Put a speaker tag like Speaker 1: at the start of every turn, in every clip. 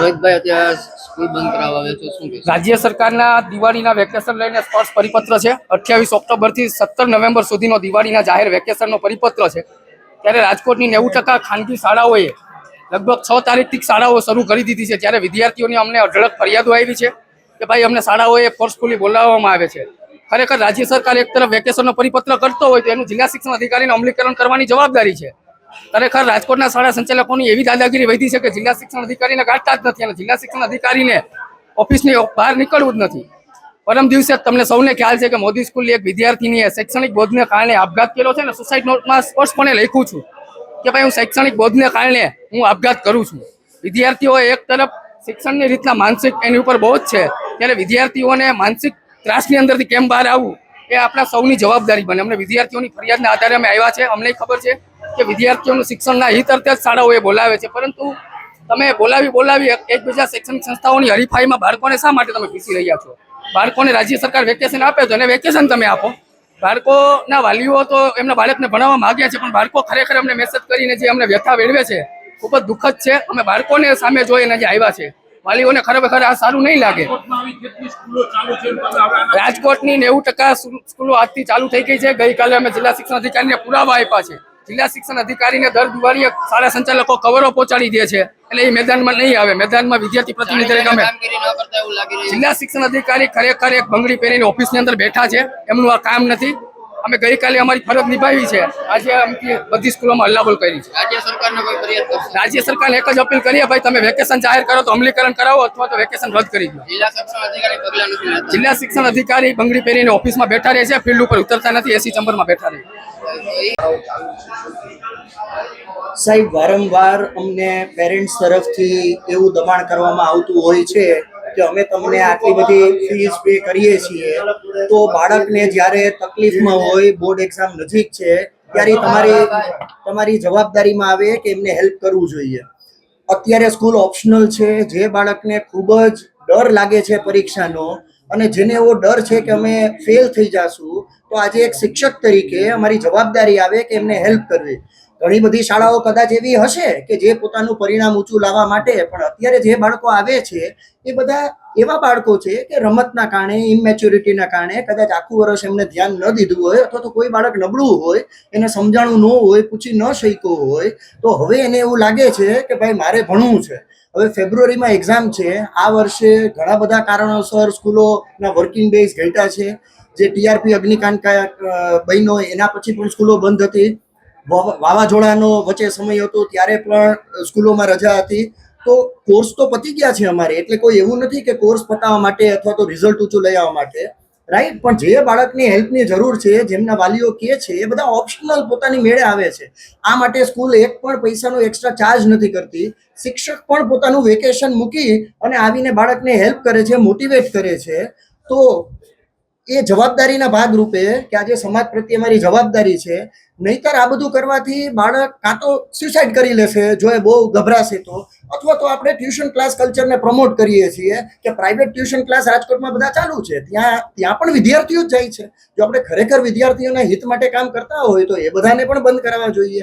Speaker 1: રોહિતભાઈ અત્યારે સ્કૂલ બંધ કરાવવા આવે છે, શું
Speaker 2: રાજ્ય સરકારના દિવાળીના વેકેશન લઈને સ્પષ્ટ પરિપત્ર છે. અઠ્યાવીસ ઓક્ટોબરથી સત્તર નવેમ્બર સુધીનો દિવાળીના જાહેર વેકેશનનો પરિપત્ર છે. ત્યારે રાજકોટની નેવું ટકા ખાનગી શાળાઓએ લગભગ છ તારીખથી શાળાઓ શરૂ કરી દીધી છે. ત્યારે વિદ્યાર્થીઓની અમને અઢળક ફરિયાદો આવી છે કે ભાઈ અમને શાળાઓએ ફોર્સફુલી બોલાવવામાં આવે છે. ખરેખર રાજ્ય સરકાર એક તરફ વેકેશનનો પરિપત્ર કરતો હોય તો એનું જિલ્લા શિક્ષણ અધિકારીને અમલીકરણ કરવાની જવાબદારી છે. ખરેખર રાજકોટના શાળા સંચાલકોની એવી દાદાગીરી વધી છે કે જિલ્લા શિક્ષણ અધિકારીને કાઢતા જ નથી અને જિલ્લા શિક્ષણ અધિકારીને ઓફિસની બહાર નીકળવું જ નથી. પરમ દિવસે તમને સૌને ખ્યાલ છે કે મોદી સ્કૂલની એક વિદ્યાર્થીનીએ શૈક્ષણિક બોધને કારણે આપઘાત કર્યો છે ને સુસાઇડ નોટમાં સ્પષ્ટપણે લખ્યું છું કે ભાઈ હું શૈક્ષણિક બોધને કારણે હું આપઘાત કરું છું. વિદ્યાર્થીઓ એક તરફ શિક્ષણની રીતના માનસિક એની ઉપર બહુ જ છે, ત્યારે વિદ્યાર્થીઓને માનસિક ત્રાસની અંદરથી કેમ બહાર આવવું એ આપણા સૌની જવાબદારી બને. અમને વિદ્યાર્થીઓની ફરિયાદના આધારે અમે આવ્યા છે, અમને ખબર છે. કે વિદ્યાર્થીઓનું શિક્ષણના હિત અર્થે જ શાળાઓએ બોલાવે છે. પરંતુ તમે બોલાવી બોલાવી એકબીજા શૈક્ષણિક સંસ્થાઓની હરીફાઈમાં બાળકોને શા માટે તમે પીસી રહ્યા છો? બાળકોને રાજ્ય સરકાર વેકેશન આપે તો એને વેકેશન તમે આપો. બાળકોના વાલીઓ તો એમના બાળકને ભણાવવા માગ્યા છે પણ બાળકો ખરેખર અમને મેસેજ કરીને જે અમને વ્યથા વેડવે છે ખૂબ જ દુઃખદ છે. અમે બાળકોને સામે જોઈને જે આવ્યા છે. વાલીઓને ખરેખર આ સારું નહીં લાગે. રાજકોટની નેવું ટકા સ્કૂલો આજથી ચાલુ થઈ ગઈ છે. ગઈકાલે અમે જિલ્લા શિક્ષણ અધિકારીને પુરાવા આપ્યા છે. જિલ્લા શિક્ષણ અધિકારીને દર દિવાળીએ શાળા સંચાલકો કવરો પહોંચાડી દે છે. એટલે એ મેદાનમાં નહીં આવે. મેદાનમાં વિદ્યાર્થી પ્રતિનિધિ
Speaker 1: રહ્યું
Speaker 2: જિલ્લા શિક્ષણ અધિકારી ખરેખર એક બંગડી પહેરીને ઓફિસની અંદર બેઠા છે. એમનું આ કામ નથી. અમે ગઈકાલે અમારી ફરજ નિભાવી છે. આજે બધી સ્કૂલોમાં હલ્લાબોલ કરી છે.
Speaker 1: રાજ્ય સરકારને કોઈ ફરિયાદ કરશે?
Speaker 2: રાજ્ય સરકારને એક જ અપીલ કરીએ ભાઈ તમે વેકેશન જાહેર કરો તો અમલીકરણ કરાવો અથવા તો વેકેશન રદ કરી દો.
Speaker 1: જિલ્લા શિક્ષણ અધિકારી પગલા નથી લેતા.
Speaker 2: જિલ્લા શિક્ષણ અધિકારી બંગડી પહેરીને ઓફિસમાં બેઠા રહે છે ફિલ્ડ ઉપર ઉતરતા નથી એસી ચંબરમાં બેઠા રહે
Speaker 3: સાહેબ વારંવાર અમને પેરેન્ટ્સ તરફથી એવું દબાણ કરવામાં આવતું હોય છે કે અમે તમને આટલી બધી ફીસ પે કરીએ છીએ, તો બાળકને જ્યારે તકલીફમાં હોય બોર્ડ એક્ઝામ નજીક છે, ત્યારે તમારી તમારી જવાબદારીમાં આવે કે એમને હેલ્પ કરવું જોઈએ. અત્યારે સ્કૂલ ઓપ્શનલ છે, જે બાળકને ખૂબ જ ડર લાગે છે પરીક્ષાનો, અને જેને એવો ડર છે કે અમે ફેલ થઈ જાશું, તો આજે એક શિક્ષક તરીકે અમારી જવાબદારી આવે કે એમને હેલ્પ કરવી. ઘણી બધી શાળાઓ કદાચ એવી હશે કે જે પોતાનું પરિણામ ઊંચું લાવવા માટે, પણ અત્યારે જે બાળકો આવે છે, એ બધા એવા બાળકો છે કે રમતના કારણે ઇમેચ્યોરિટીના કારણે, કદાચ આખું વર્ષ એમને ધ્યાન ન દીધું હોય, અથવા તો કોઈ બાળક નબળું હોય, એને સમજાણું ન હોય, પૂછી ન શક્યો હોય, તો હવે એને એવું લાગે છે કે ભાઈ મારે ભણવું છે. હવે ફેબ્રુઆરીમાં એક્ઝામ છે, આ વર્ષે ઘણા બધા કારણોસર સ્કૂલોના વર્કિંગ ડેઝ ઘટ્યા છે. જે ટીઆરપી અગ્નિકાંડ બન્યો, એના પછી પણ સ્કૂલો બંધ હતી. વાવાઝોડાનો વચ્ચે સમય હતો ત્યારે પણ સ્કૂલોમાં રજા હતી. તો કોર્સ તો પતી ગયા છે અમારે, એટલે કોઈ એવું નથી કે કોર્સ પતાવવા માટે અથવા તો રિઝલ્ટ ઊંચું લઈ આવવા માટે. રાઈટ પણ જે બાળકની હેલ્પની જરૂર છે, જેમના વાલીઓ કે છે, એ બધા ઓપ્શનલ પોતાની મેળે આવે છે. આ માટે સ્કૂલ એક પણ પૈસાનો એક્સ્ટ્રા ચાર્જ નથી કરતી. શિક્ષક પણ પોતાનું વેકેશન મૂકી અને આવીને બાળકને હેલ્પ કરે છે મોટિવેટ કરે છે. તો એ જવાબદારીના ભાગરૂપે કે આજે સમાજ પ્રત્યે મારી જવાબદારી છે નહીતર આ બધું કરવાથી બાળક કાં તો સુસાઇડ કરી લેશે જો એ બહુ ગભરાશે તો. અથવા તો આપણે ટ્યુશન ક્લાસ કલ્ચરને પ્રમોટ કરીએ છીએ કે પ્રાઇવેટ ટ્યુશન ક્લાસ રાજકોટમાં બધા ચાલુ છે. ત્યાં ત્યાં પણ વિદ્યાર્થીઓ જ જાય છે. જો આપણે ખરેખર વિદ્યાર્થીઓના હિત માટે કામ કરતા હોય તો એ બધાને પણ બંધ કરાવવા જોઈએ.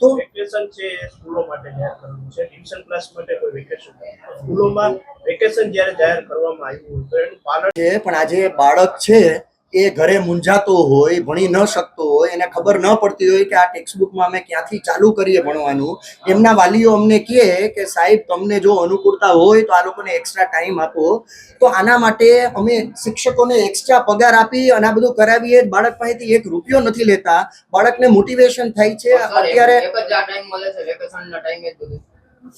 Speaker 3: તો
Speaker 4: વેકેશન છે સ્કૂલો માટે જાહેર કરવું છે. ટ્યુશન ક્લાસ માટે કોઈ વેકેશન સ્કૂલોમાં વેકેશન જ્યારે જાહેર કરવામાં આવ્યું તો એનું પાલન
Speaker 3: છે પણ આજે બાળક છે એ ઘરે મૂંઝાતો હોય ભણી ન શકતો હોય એને ખબર ન પડતી હોય કે આ ટેક્સ્ટબુકમાં અમે ક્યાંથી ચાલુ કરીએ ભણવાનું. એમના વાલીઓ અમને કહે કે સાહેબ તમને જો અનુકૂળતા હોય તો આ લોકોને એક્સ્ટ્રા ટાઈમ આપો. તો આના માટે અમે શિક્ષકોને એક્સ્ટ્રા પગાર આપી અને આ બધું કરાવીએ. બાળક પાસેથી એક રૂપિયો નથી લેતા. બાળકને મોટિવેશન થાય છે. અત્યારે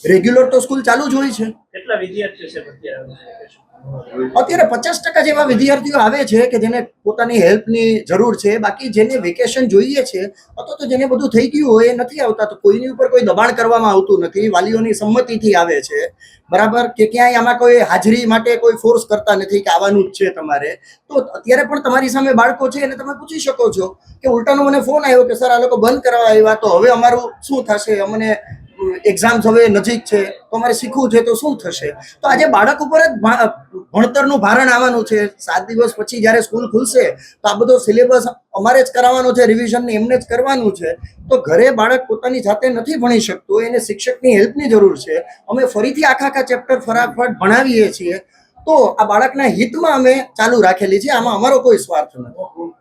Speaker 3: રેગ્યુલર તો સ્કૂલ ચાલુ જ હોય છે.
Speaker 4: કેટલા વિદ્યાર્થીઓ છે અત્યારે
Speaker 3: અત્યારે પચાસ ટકા જેવા વિદ્યાર્થીઓ આવે છે કે જેને પોતાની હેલ્પની જરૂર છે બાકી જેને વેકેશન જોઈએ છે અથવા તો જેને બધું થઈ ગયું હોય એ નથી આવતા તો કોઈની ઉપર કોઈ દબાણ કરવામાં આવતું નથી વાલીઓની સંમતિથી આવે છે. બરાબર? કે ક્યાંય આમાં કોઈ હાજરી માટે કોઈ ફોર્સ કરતા નથી કે આવવાનું જ છે તમારે. તો અત્યારે પણ તમારી સામે બાળકો છે એને તમે પૂછી શકો છો કે ઉલટાનો મને ફોન આવ્યો કે સર આ લોકો બંધ કરવા આવ્યા તો હવે અમારું શું થશે? અમને એક્ઝામ્સ હવે નજીક છે, તો અમારે શીખવું છે, તો શું થશે? તો આજે બાળક ઉપર જ ભણતરનું ભારણ આવવાનું છે. સાત દિવસ પછી જ્યારે સ્કૂલ ખુલશે, તો આ બધો સિલેબસ અમારે જ કરાવવાનો છે રિવિઝન એમને જ કરવાનું છે. તો ઘરે બાળક પોતાની જાતે નથી ભણી શકતું, એને શિક્ષકની હેલ્પની જરૂર છે. અમે ફરીથી આખા આખા ચેપ્ટર ફરાફટ ભણાવીએ છીએ. તો આ બાળકના હિતમાં અમે ચાલુ રાખેલી છે, આમાં અમારો કોઈ સ્વાર્થ નથી.